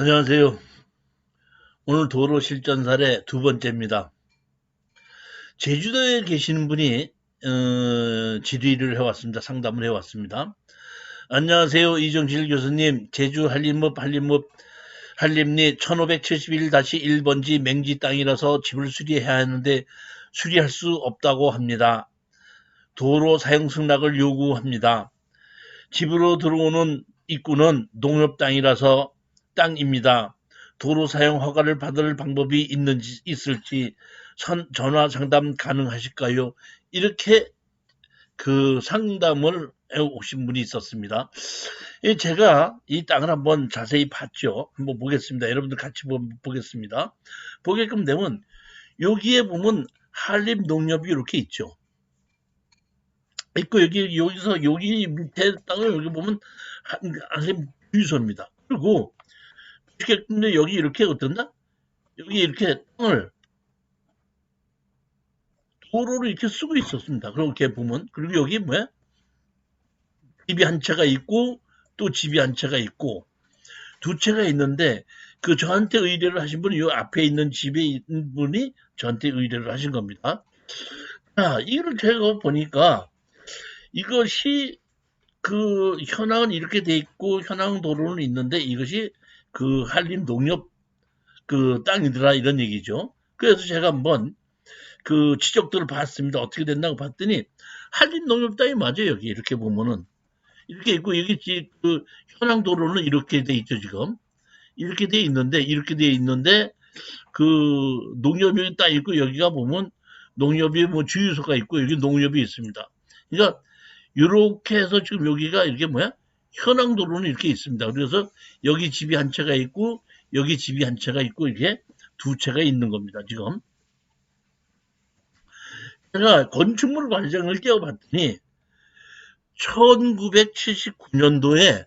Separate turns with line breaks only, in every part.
안녕하세요. 오늘 도로 실전 사례 두 번째입니다. 제주도에 계시는 분이 어, 질의를 해왔습니다. 상담을 해왔습니다. 안녕하세요. 이정실 교수님. 제주 한림읍 한림읍 한림리 1571-1번지 맹지 땅이라서 집을 수리해야 하는데 수리할 수 없다고 합니다. 도로 사용 승낙을 요구합니다. 집으로 들어오는 입구는 농협 땅이라서 땅입니다. 도로 사용 허가를 받을 방법이 있는지 있을지 선, 전화 상담 가능하실까요? 이렇게 그 상담을 해 오신 분이 있었습니다. 예, 제가 이 땅을 한번 자세히 봤죠. 한번 보겠습니다. 여러분들 같이 보, 보겠습니다. 보게끔 되면 여기에 보면 한림 농협이 이렇게 있죠. 있고 여기 여기서 여기 밑에 땅을 여기 보면 한림 주유소입니다. 그리고 근데 여기 이렇게 어떤다? 여기 이렇게 땅을 도로를 이렇게 쓰고 있었습니다. 그렇게 보면 그리고 여기 뭐야? 집이 한 채가 있고 또 집이 한 채가 있고 두 채가 있는데 그 저한테 의뢰를 하신 분이 이 앞에 있는 집에 있는 분이 저한테 의뢰를 하신 겁니다. 자, 이걸 제가 보니까 이것이 그 현황은 이렇게 돼 있고 현황 도로는 있는데 이것이 그 한림 농협 그 땅이더라 이런 얘기죠. 그래서 제가 한번 그 지적들을 봤습니다. 어떻게 된다고 봤더니 한림 농협 땅이 맞아요. 여기 이렇게 보면은 이렇게 있고 여기 그 현황 도로는 이렇게 돼 있죠 지금 이렇게 돼 있는데 이렇게 돼 있는데 그 농협이 딱 있고 여기가 보면 농협이 뭐 주유소가 있고 여기 농협이 있습니다. 그러니까 이렇게 해서 지금 여기가 이렇게 뭐야 현황 도로는 이렇게 있습니다. 그래서 여기 집이 한 채가 있고 여기 집이 한 채가 있고 이렇게 두 채가 있는 겁니다. 지금 제가 건축물 관장을 띄워봤더니 1979년도에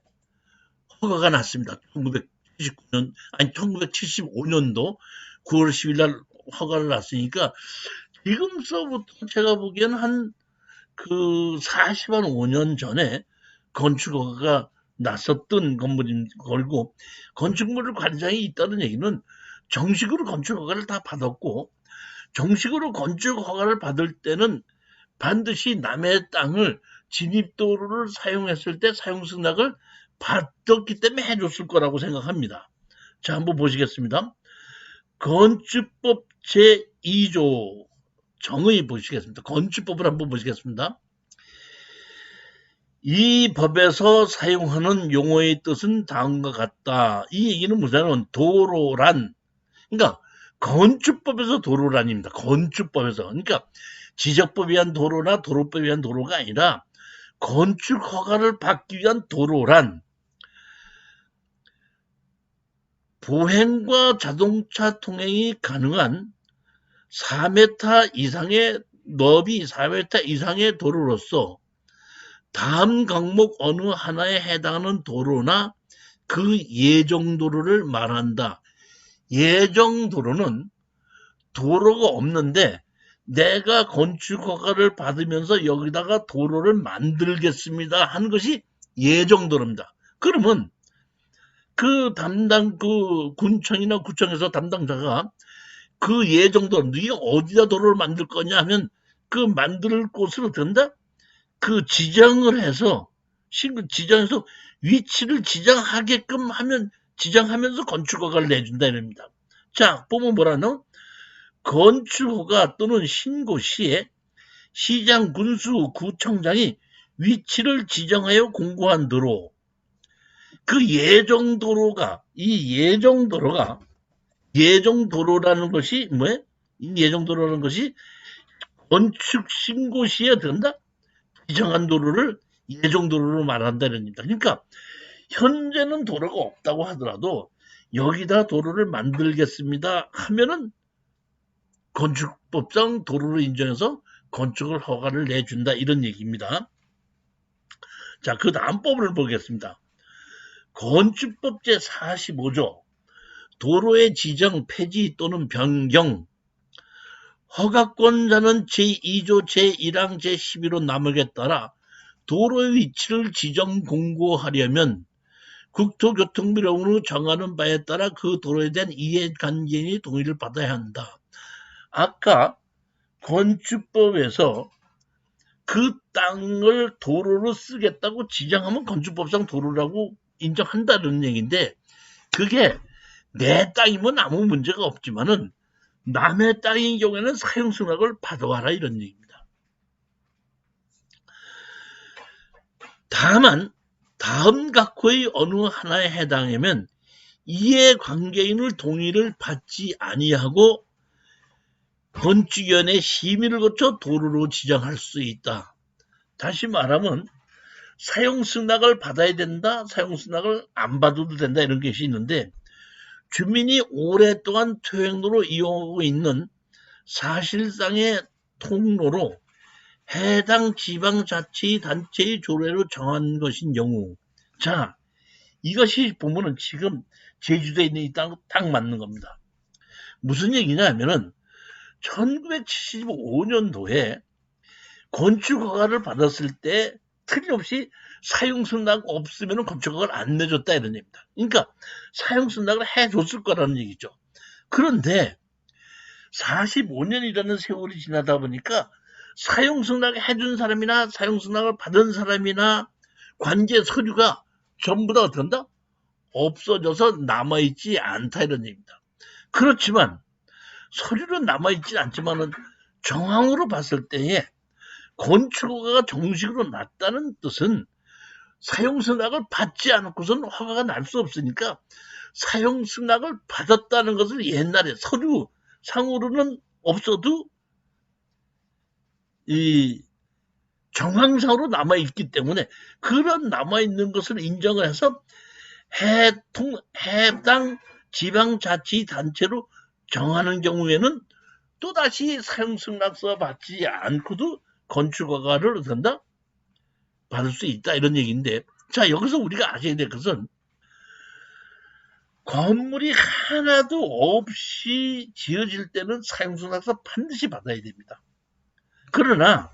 허가가 났습니다. 1979년 아니 1975년도 9월 10일 날 허가를 났으니까 지금서부터 제가 보기에는 한그 40한 5년 전에 건축 허가가 났었던 건물인 걸고 건축물 관장이 있다는 얘기는 정식으로 건축 허가를 다 받았고 정식으로 건축 허가를 받을 때는 반드시 남의 땅을 진입도로를 사용했을 때 사용 승낙을 받았기 때문에 해줬을 거라고 생각합니다. 자, 한번 보시겠습니다. 건축법 제2조 정의 보시겠습니다. 건축법을 한번 보시겠습니다. 이 법에서 사용하는 용어의 뜻은 다음과 같다. 이 얘기는 무슨 도로란 그러니까 건축법에서 도로란입니다. 건축법에서 그러니까 지적법에 의한 도로나 도로법에 의한 도로가 아니라 건축 허가를 받기 위한 도로란 보행과 자동차 통행이 가능한 4m 이상의 너비 4m 이상의 도로로서 다음 강목 어느 하나에 해당하는 도로나 그 예정 도로를 말한다. 예정 도로는 도로가 없는데 내가 건축 허가를 받으면서 여기다가 도로를 만들겠습니다 한 것이 예정 도로입니다. 그러면 그 담당 그 군청이나 구청에서 담당자가 그 예정도로 네가 어디다 도로를 만들 거냐 하면 그 만들 곳으로 된다? 그 지정을 해서 지정해서 위치를 지정하게끔 하면 지정하면서 건축허가를 내준다 이럽니다. 자 보면 뭐라노? 건축허가 또는 신고 시에 시장 군수 구청장이 위치를 지정하여 공고한 도로 그 예정 도로가 이 예정 도로가 예정 도로라는 것이? 이 예정 도로라는 것이 건축 신고 시에 된다? 지정한 도로를 예정 도로로 말한다는 겁니다. 그러니까 현재는 도로가 없다고 하더라도 여기다 도로를 만들겠습니다 하면은 건축법상 도로를 인정해서 건축을 허가를 내준다 이런 얘기입니다. 자, 그 다음 법을 보겠습니다. 건축법 제45조 도로의 지정, 폐지 또는 변경 허가권자는 제2조 제1항 제11호 남역에 따라 도로의 위치를 지정 공고하려면 국토교통비령으로 정하는 바에 따라 그 도로에 대한 이해관계인의 동의를 받아야 한다. 아까 건축법에서 그 땅을 도로로 쓰겠다고 지정하면 건축법상 도로라고 인정한다는 얘기인데 그게 내 땅이면 아무 문제가 없지만은 남의 땅인 경우에는 사용승낙을 받아와라 이런 얘기입니다. 다만 다음 각호의 어느 하나에 해당하면 이해관계인을 동의를 받지 아니하고 건축위원회 심의를 거쳐 도로로 지정할 수 있다. 다시 말하면 사용 승낙을 받아야 된다, 사용 승낙을 안 받아도 된다 이런 것이 있는데 주민이 오랫동안 투행로로 이용하고 있는 사실상의 통로로 해당 지방자치단체의 조례로 정한 것인 경우 자 이것이 보면은 지금 제주도에 있는 이 땅 딱 맞는 겁니다. 무슨 얘기냐 하면은 1975년도에 건축허가를 받았을 때 틀림없이 사용승낙 없으면 건축허가를 안 내줬다 이런 얘기입니다. 그러니까 사용승낙을 해줬을 거라는 얘기죠. 그런데 45년이라는 세월이 지나다 보니까 사용승낙 해준 사람이나 사용승낙을 받은 사람이나 관계 서류가 전부 다 한다? 없어져서 남아있지 않다 이런 얘기입니다. 그렇지만 서류는 남아있지 않지만은 정황으로 봤을 때에 건축허가가 정식으로 났다는 뜻은 사용승낙을 받지 않고서는 허가가 날 수 없으니까 사용승낙을 받았다는 것을 옛날에 서류 상으로는 없어도 이 정황상으로 남아있기 때문에 그런 남아있는 것을 인정을 해서 해통, 해당 지방자치단체로 정하는 경우에는 또다시 사용승낙서 받지 않고도 건축허가를 어떤다? 받을 수 있다 이런 얘기인데 자 여기서 우리가 아셔야 될 것은 건물이 하나도 없이 지어질 때는 사용승낙서 반드시 받아야 됩니다. 그러나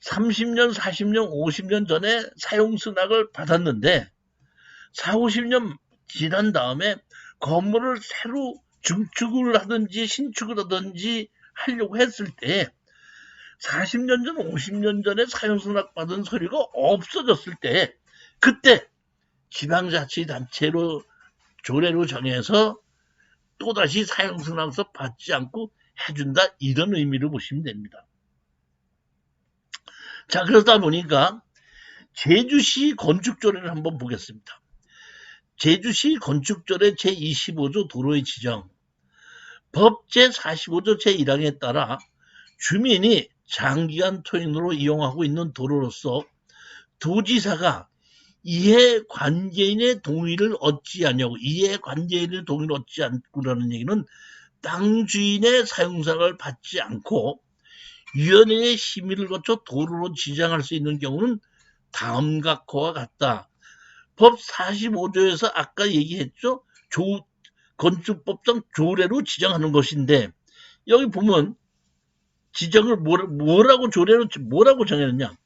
30년, 40년, 50년 전에 사용승낙을 받았는데 4, 50년 지난 다음에 건물을 새로 중축을 하든지 신축을 하든지 하려고 했을 때 40년 전, 50년 전에 사용승낙 받은 서류가 없어졌을 때 그때 지방자치단체로 조례로 정해서 또다시 사용승낙서 받지 않고 해준다 이런 의미로 보시면 됩니다. 자 그러다 보니까 제주시 건축조례를 한번 보겠습니다. 제주시 건축조례 제25조 도로의 지정 법 제45조 제1항에 따라 주민이 장기간 토인으로 이용하고 있는 도로로서 도지사가 이해 관계인의 동의를 얻지 않냐고 이해 관계인의 동의를 얻지 않고라는 얘기는 땅 주인의 사용사를 받지 않고 위원회의 심의를 거쳐 도로로 지정할 수 있는 경우는 다음과 같다. 법 45조에서 아까 얘기했죠. 조, 건축법상 조례로 지정하는 것인데 여기 보면 지정을 뭐라고 조례로 뭐라고 정했느냐?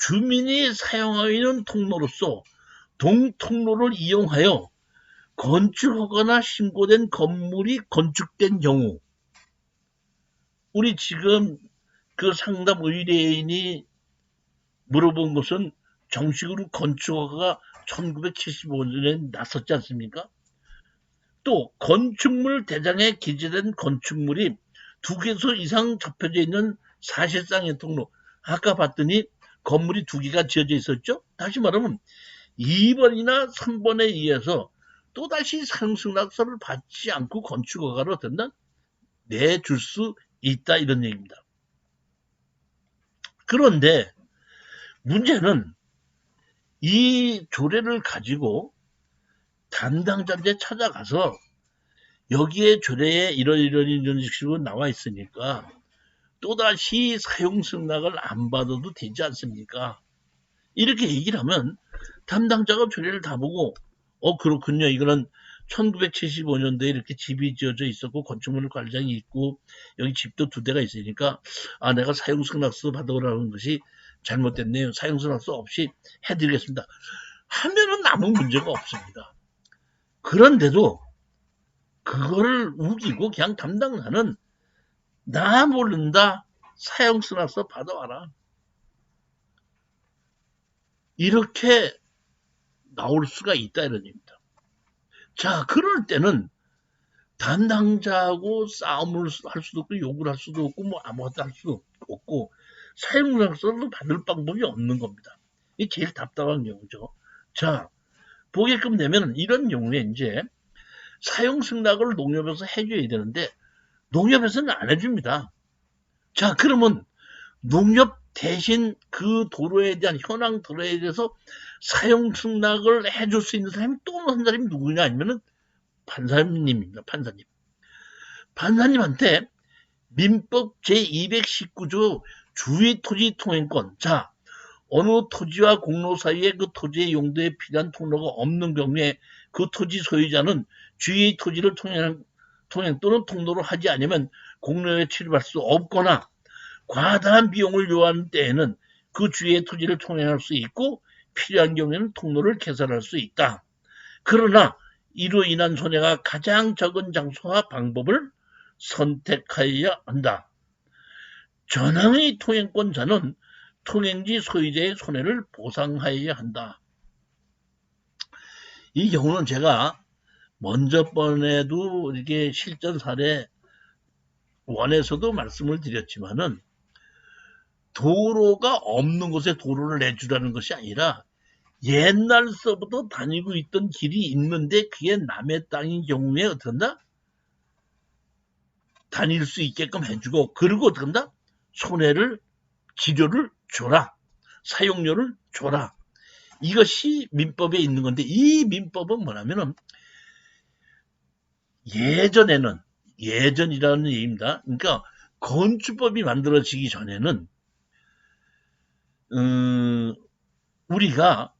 주민이 사용하고 있는 통로로서 동통로를 이용하여 건축하거나 신고된 건물이 건축된 경우 우리 지금 그 상담 의뢰인이 물어본 것은 정식으로 건축허가가 1975년에 났었지 않습니까? 또 건축물 대장에 기재된 건축물이 두 개소 이상 접혀져 있는 사실상의 통로 아까 봤더니 건물이 두 개가 지어져 있었죠. 다시 말하면 2번이나 3번에 의해서 또다시 상승낙서를 받지 않고 건축허가를 어떤다? 내줄 수 있다 이런 얘기입니다. 그런데 문제는 이 조례를 가지고 담당자한테 찾아가서 여기에 조례에 이런 이런 이런 식으로 나와 있으니까 또다시 사용승낙을 안 받아도 되지 않습니까? 이렇게 얘기를 하면 담당자가 조례를 다 보고 어 그렇군요. 이거는 1975년도에 이렇게 집이 지어져 있었고 건축물 관장이 있고 여기 집도 두 대가 있으니까 아 내가 사용승낙서 받아오라는 것이 잘못됐네요. 사용승낙서 없이 해드리겠습니다. 하면은 아무 문제가 없습니다. 그런데도 그거를 우기고 그냥 담당자는 나 모른다 사형수 나서 받아와라. 이렇게 나올 수가 있다 이런 얘기입니다. 자 그럴 때는 담당자하고 싸움을 할 수도 없고 욕을 할 수도 없고 뭐 아무것도 할 수도 없고 사형수나서도 받을 방법이 없는 겁니다. 이게 제일 답답한 경우죠. 자 보게끔 되면 이런 경우에 이제 사용 승낙을 농협에서 해줘야 되는데 농협에서는 안 해줍니다. 자 그러면 농협 대신 그 도로에 대한 현황 도로에 대해서 사용 승낙을 해줄 수 있는 사람이 또 한 사람이 누구냐 아니면은 판사님입니다. 판사님. 판사님한테 민법 제219조 주의 토지 통행권. 자, 어느 토지와 공로 사이에 그 토지의 용도에 필요한 통로가 없는 경우에 그 토지 소유자는 주의 토지를 통행, 통행 또는 통로를 하지 않으면 공로에 출입할 수 없거나 과다한 비용을 요하는 때에는 그 주의 토지를 통행할 수 있고 필요한 경우에는 통로를 개설할 수 있다. 그러나 이로 인한 손해가 가장 적은 장소와 방법을 선택하여야 한다. 전항의 통행권자는 통행지 소유자의 손해를 보상하여야 한다. 이 경우는 제가 먼저 번에도 이렇게 실전 사례 원에서도 말씀을 드렸지만은 도로가 없는 곳에 도로를 내주라는 것이 아니라 옛날서부터 다니고 있던 길이 있는데 그게 남의 땅인 경우에 어떤다? 다닐 수 있게끔 해주고 그리고 어떤다? 손해를 지료를 줘라. 사용료를 줘라. 이것이 민법에 있는 건데 이 민법은 뭐냐면은 예전에는 예전이라는 얘기입니다. 그러니까 건축법이 만들어지기 전에는 음, 우리가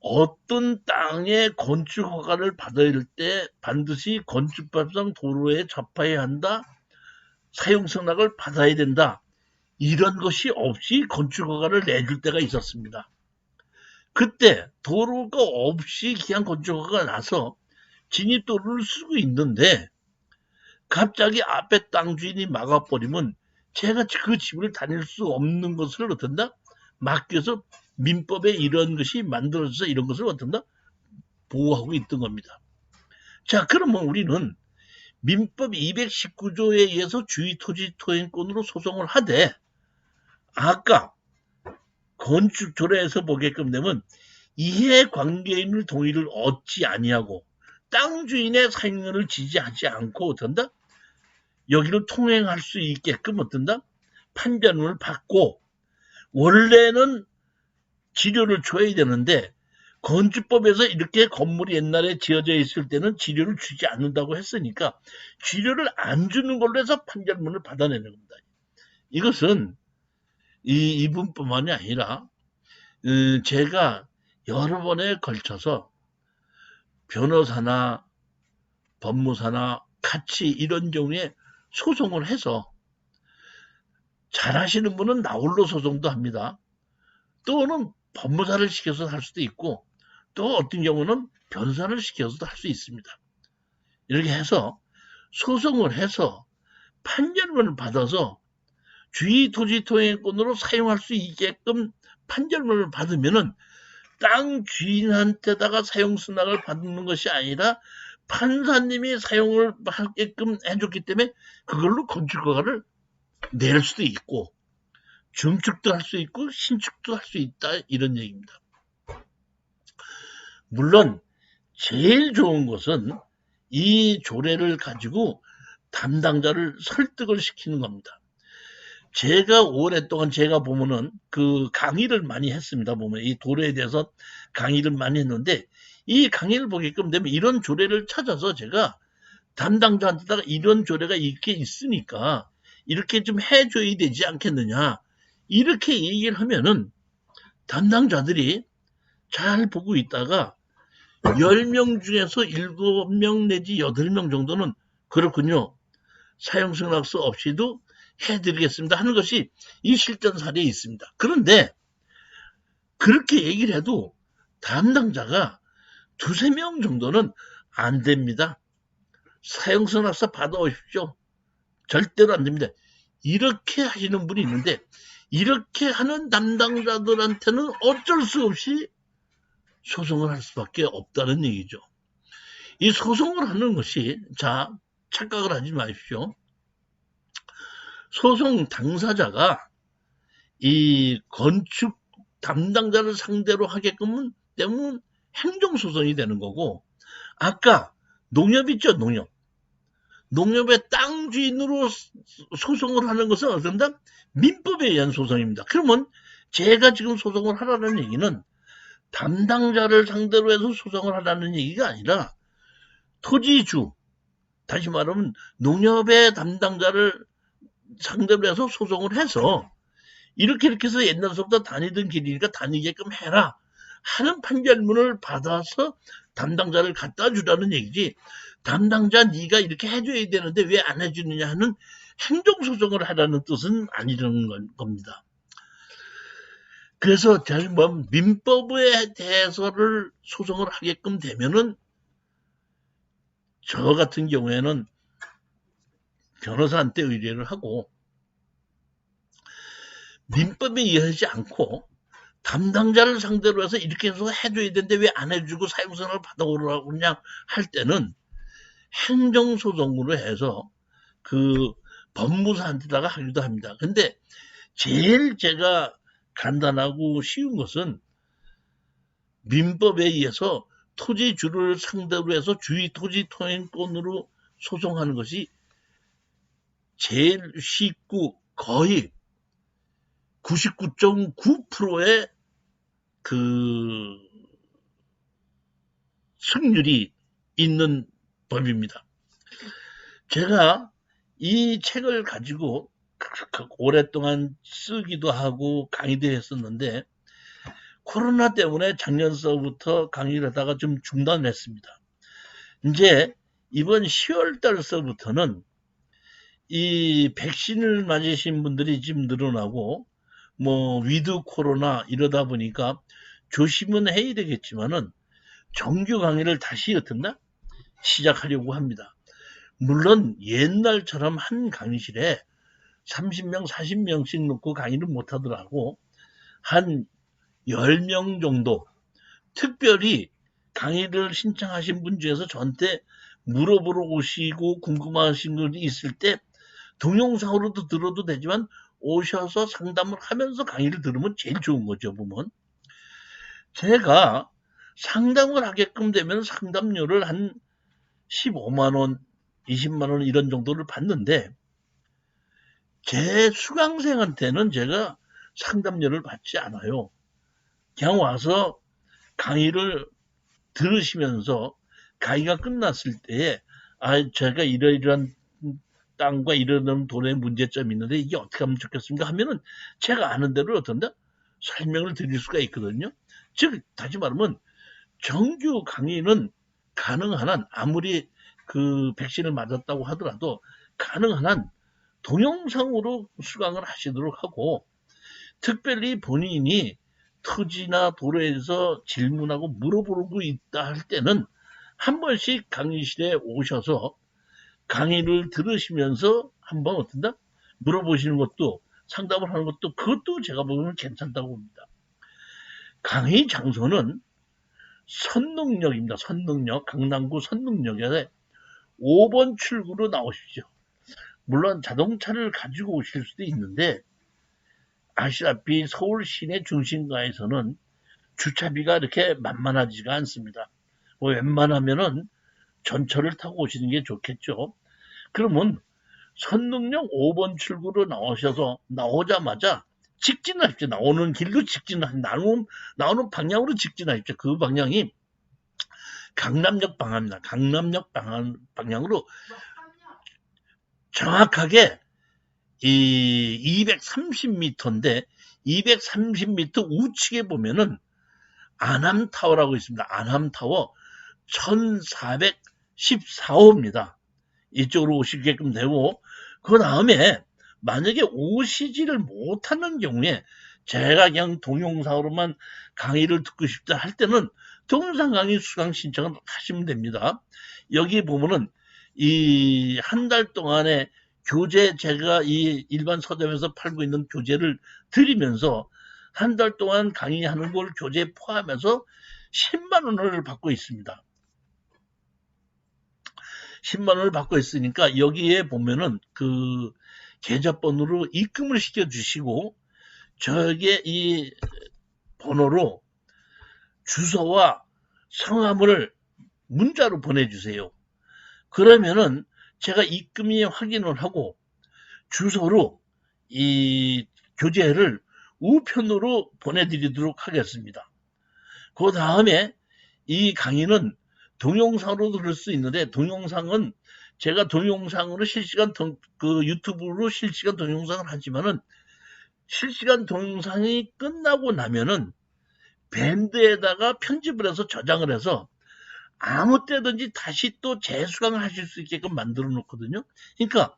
어떤 땅에 건축 허가를 할때 반드시 건축법상 도로에 접해야 한다. 사용 승낙을 받아야 된다. 이런 것이 없이 건축 허가를 내줄 때가 있었습니다. 그때 도로가 없이 그냥 건축 허가가 나서 진입도로를 쓰고 있는데 갑자기 앞에 땅 주인이 막아버리면 제가 그 집을 다닐 수 없는 것을 어떤다? 맡겨서 민법에 이런 것이 만들어져서 이런 것을 어떤다? 보호하고 있던 겁니다. 자, 그러면 우리는 민법 219조에 의해서 주의 토지 토행권으로 소송을 하되 아까 건축조례에서 보게끔 되면 이해 관계인을 동의를 얻지 아니하고 땅 주인의 사용료를 지지하지 않고 어떤다? 여기를 통행할 수 있게끔 어떤다? 판결문을 받고 원래는 지료를 줘야 되는데 건축법에서 이렇게 건물이 옛날에 지어져 있을 때는 지료를 주지 않는다고 했으니까 지료를 안 주는 걸로 해서 판결문을 받아내는 겁니다. 이것은 이 이분뿐만이 아니라 음, 제가 여러 번에 걸쳐서 변호사나 법무사나 같이 이런 경우에 소송을 해서 잘하시는 분은 나홀로 소송도 합니다. 또는 법무사를 시켜서 할 수도 있고 또 어떤 경우는 변사를 시켜서도 할 수 있습니다. 이렇게 해서 소송을 해서 판결문을 받아서 주의 토지 통행권으로 사용할 수 있게끔 판결문을 받으면은 땅 주인한테다가 사용 수납을 받는 것이 아니라 판사님이 사용을 하게끔 해줬기 때문에 그걸로 건축허가를 낼 수도 있고 증축도 할 수 있고 신축도 할 수 있다 이런 얘기입니다. 물론 제일 좋은 것은 이 조례를 가지고 담당자를 설득을 시키는 겁니다. 제가 오랫동안 제가 보면은 그 강의를 많이 했습니다. 보면 이 도로에 대해서 강의를 많이 했는데 이 강의를 보게끔 되면 이런 조례를 찾아서 제가 담당자한테다가 이런 조례가 이렇게 있으니까 이렇게 좀 해줘야 되지 않겠느냐. 이렇게 얘기를 하면은 담당자들이 잘 보고 있다가 10명 중에서 7명 내지 8명 정도는 그렇군요. 사용승낙서 없이도 해드리겠습니다 하는 것이 이 실전 사례에 있습니다. 그런데 그렇게 얘기를 해도 담당자가 두세 명 정도는 안 됩니다. 사형선학사 받아오십시오. 절대로 안 됩니다. 이렇게 하시는 분이 있는데 이렇게 하는 담당자들한테는 어쩔 수 없이 소송을 할 수밖에 없다는 얘기죠. 이 소송을 하는 것이 자 착각을 하지 마십시오. 소송 당사자가 이 건축 담당자를 상대로 하게끔 되면 행정소송이 되는 거고 아까 농협 있죠 농협 농협의 땅 주인으로 소송을 하는 것은 어떤다? 민법에 의한 소송입니다. 그러면 제가 지금 소송을 하라는 얘기는 담당자를 상대로 해서 소송을 하라는 얘기가 아니라 토지주, 다시 말하면 농협의 담당자를 상대로 해서 소송을 해서 이렇게 이렇게 해서 옛날부터 다니던 길이니까 다니게끔 해라 하는 판결문을 받아서 담당자를 갖다 주라는 얘기지 담당자 네가 이렇게 해줘야 되는데 왜 안 해주느냐 하는 행정소송을 하라는 뜻은 아니라는 겁니다. 그래서 뭐 민법에 대해서를 소송을 하게끔 되면은 저 같은 경우에는 변호사한테 의뢰를 하고 민법에 의하지 않고 담당자를 상대로 해서 이렇게 해서 해줘야 되는데 왜 안 해주고 사용선을 받아오라고 그냥 할 때는 행정소송으로 해서 그 법무사한테다가 하기도 합니다. 근데 제일 제가 간단하고 쉬운 것은 민법에 의해서 토지주를 상대로 해서 주의 토지 통행권으로 소송하는 것이 제일 쉽고 거의 99.9%의 그 승률이 있는 법입니다. 제가 이 책을 가지고 오랫동안 쓰기도 하고 강의도 했었는데 코로나 때문에 작년서부터 강의를 하다가 좀 중단했습니다. 이제 이번 10월 달서부터는 이 백신을 맞으신 분들이 지금 늘어나고 뭐 위드 코로나 이러다 보니까 조심은 해야 되겠지만은 정규 강의를 다시 어떻나 시작하려고 합니다. 물론 옛날처럼 한 강의실에 30명, 40명씩 놓고 강의를 못 하더라고 한 10명 정도 특별히 강의를 신청하신 분 중에서 저한테 물어보러 오시고 궁금하신 분이 있을 때 동영상으로도 들어도 되지만 오셔서 상담을 하면서 강의를 들으면 제일 좋은 거죠, 보면. 제가 상담을 하게끔 되면 상담료를 한 15만원, 20만원 이런 정도를 받는데, 제 수강생한테는 제가 상담료를 받지 않아요. 그냥 와서 강의를 들으시면서 강의가 끝났을 때에, 아, 제가 이러이러한 땅과 이러는 돈의 문제점이 있는데 이게 어떻게 하면 좋겠습니까? 하면은 제가 아는 대로 어떤다? 설명을 드릴 수가 있거든요. 즉, 다시 말하면 정규 강의는 가능한 한 아무리 그 백신을 맞았다고 하더라도 가능한 한 동영상으로 수강을 하시도록 하고 특별히 본인이 토지나 도로에서 질문하고 물어보고 있다 할 때는 한 번씩 강의실에 오셔서 강의를 들으시면서 한번 어떤다? 물어보시는 것도 상담을 하는 것도 그것도 제가 보기에는 괜찮다고 봅니다. 강의 장소는 선릉역입니다. 선릉역, 강남구 선릉역에 5번 출구로 나오십시오. 물론 자동차를 가지고 오실 수도 있는데 아시다시피 서울 시내 중심가에서는 주차비가 이렇게 만만하지가 않습니다. 뭐 웬만하면은 전철을 타고 오시는 게 좋겠죠. 그러면 선릉역 5번 출구로 나오셔서 나오자마자 직진하십시오. 나오는 길로 직진하 나오는 나오는 방향으로 직진하십시오. 그 방향이 강남역 방향입니다. 강남역 방향, 방향으로 정확하게 이 230m인데 230m 우측에 보면은 안암타워라고 있습니다. 안암타워 1414호입니다. 이쪽으로 오시게끔 되고 그 다음에 만약에 오시지를 못하는 경우에 제가 그냥 동영상으로만 강의를 듣고 싶다 할 때는 동영상 강의 수강 신청을 하시면 됩니다. 여기 보면은 이 한 달 동안의 교재 제가 이 일반 서점에서 팔고 있는 교재를 드리면서 한 달 동안 강의하는 걸 교재에 포함해서 10만 원을 받고 있습니다. 10만 원을 받고 있으니까 여기에 보면은 그 계좌번호로 입금을 시켜 주시고 저에게 이 번호로 주소와 성함을 문자로 보내주세요. 그러면은 제가 입금이 확인을 하고 주소로 이 교재를 우편으로 보내드리도록 하겠습니다. 그 다음에 이 강의는 동영상으로 들을 수 있는데 동영상은 제가 동영상으로 실시간 동, 그 유튜브로 실시간 동영상을 하지만은 실시간 동영상이 끝나고 나면은 밴드에다가 편집을 해서 저장을 해서 아무 때든지 다시 또 재수강을 하실 수 있게끔 만들어 놓거든요. 그러니까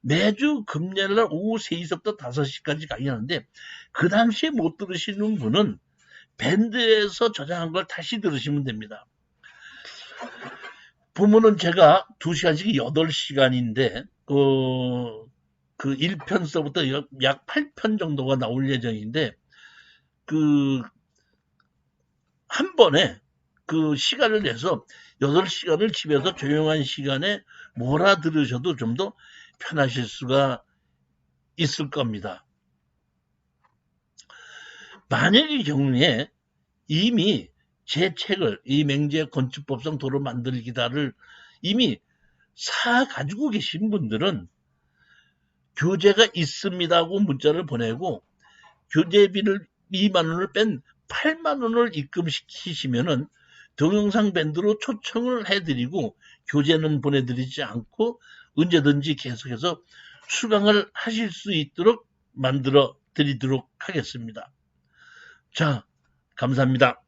매주 금요일 날 오후 3시부터 5시까지 강의하는데 그 당시에 못 들으시는 분은 밴드에서 저장한 걸 다시 들으시면 됩니다. 보면은 제가 2시간씩 8시간인데 그, 그 1편서부터 약 8편 정도가 나올 예정인데 그 한 번에 그 시간을 내서 8시간을 집에서 조용한 시간에 몰아 들으셔도 좀 더 편하실 수가 있을 겁니다. 만약의 경우에 이미 제 책을 이 맹제 건축법상 도로 만들기다를 이미 사 가지고 계신 분들은 교재가 있습니다 하고 문자를 보내고 교재비를 2만 원을 뺀 8만 원을 입금시키시면은 동영상 밴드로 초청을 해드리고 교재는 보내드리지 않고 언제든지 계속해서 수강을 하실 수 있도록 만들어 드리도록 하겠습니다. 자, 감사합니다.